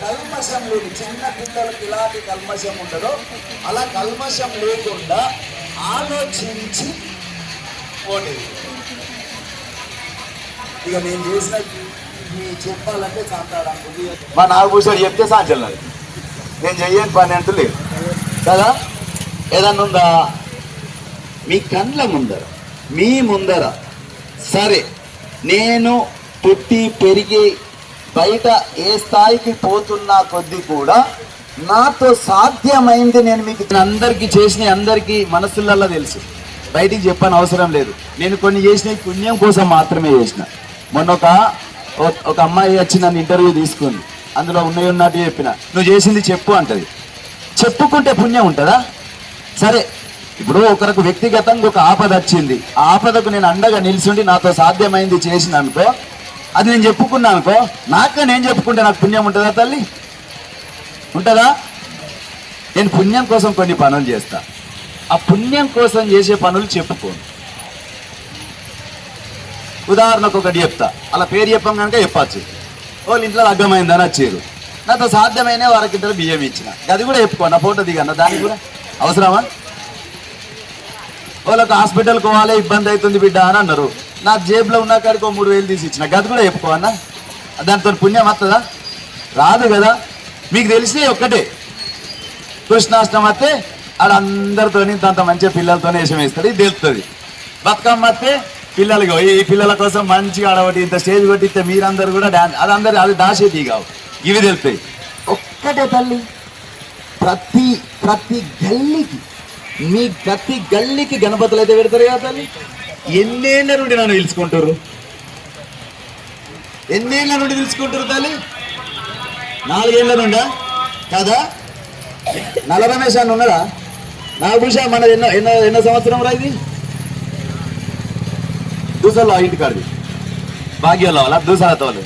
కల్మషం లేని చిన్న పిల్లలకి ఇలాంటి కల్మషం ఉండదో అలా కల్మషం లేకుండా ఆలోచించి ఓటు ఇక నేను చేసిన మీ చెప్పాలంటే చాటాడానికి మా నాగభూషణ్ చెప్తే సాధ్యం నేను చెయ్యని పని అంటూ లేదు. కదా? ఏదన్నా ఉందా? మీ కండ్ల ముందర మీ ముందర సరే నేను పుట్టి పెరిగి బయట ఏ స్థాయికి పోతున్నా కొద్దీ కూడా నాతో సాధ్యమైంది నేను మీకు అందరికీ చేసిన అందరికీ మనసులల్లా తెలుసు. బయటికి చెప్పని అవసరం లేదు. నేను కొన్ని చేసిన పుణ్యం కోసం మాత్రమే చేసిన. మొన్న ఒక ఒక అమ్మాయి వచ్చి నన్ను ఇంటర్వ్యూ తీసుకుంది. అందులో ఉన్నాయి ఉన్నట్టు చెప్పిన. నువ్వు చేసింది చెప్పు అంటది. చెప్పుకుంటే పుణ్యం ఉంటుందా? సరే. ఇప్పుడు ఒకరికి వ్యక్తిగతంగా ఒక ఆపద వచ్చింది. ఆ ఆపదకు నేను అండగా నిలిచిండి నాతో సాధ్యమైంది చేసిన అనుకో అది నేను చెప్పుకున్నా అనుకో నాకే నేను చెప్పుకుంటే నాకు పుణ్యం ఉంటుందా తల్లి? ఉంటుందా? నేను పుణ్యం కోసం కొన్ని పనులు చేస్తా. ఆ పుణ్యం కోసం చేసే పనులు చెప్పుకోను ఉదాహరణకు ఒకటి చెప్తా. అలా పేరు చెప్పాం కనుక చెప్పచ్చు. వాళ్ళు ఇంట్లో అర్థమైందని వచ్చారు నాతో సాధ్యమైన వారికి ఇద్దరు బియ్యం ఇచ్చిన. అది కూడా చెప్పుకోండి నా ఫోటో దిగన్న దానికి కూడా. అవసరమా? వాళ్ళకి హాస్పిటల్కి పోవాలి ఇబ్బంది అవుతుంది బిడ్డ అని అన్నారు. నా జేబులో ఉన్న కాడికి ఓ మూడు వేలు తీసి ఇచ్చిన. గది కూడా చెప్పుకో అన్న. దాంతో పుణ్యం వస్తుందా రాదు కదా. మీకు తెలిసి ఒక్కటే. కృష్ణాష్టమి వస్తే ఆడ అందరితోని అంత మంచిగా పిల్లలతోనే వేషం వేస్తాడు ఇది తెలుస్తుంది బతుకమ్మ వస్తే పిల్లలకి ఈ పిల్లల కోసం మంచిగా ఆడబట్టి ఇంత స్టేజ్ కొట్టిస్తే మీరందరూ కూడా డాన్స్ అది అందరు అది దాసేది కావు. ఇవి తెలుస్తాయి ఒక్కటే తల్లి. ప్రతి ప్రతి గల్లీకి మీ ప్రతి గల్లీకి గణపతులు అయితే పెడతారు కదా తల్లి? ఎన్నేళ్ళ నుండి నన్ను పిలుచుకుంటారు ఎన్నేళ్ళ నుండి పిలుచుకుంటారు తల్లి? నాలుగేళ్ళ నుండా? కదా? నల్ల రమేష్ అని ఉన్నాడా నా భూషా మన ఎన్నో ఎన్నో ఎన్నో సంవత్సరం రా ఇది? దూసల్లో ఇంటికాడిది భాగ్యంలో వాళ్ళ దూసాలతో వాళ్ళు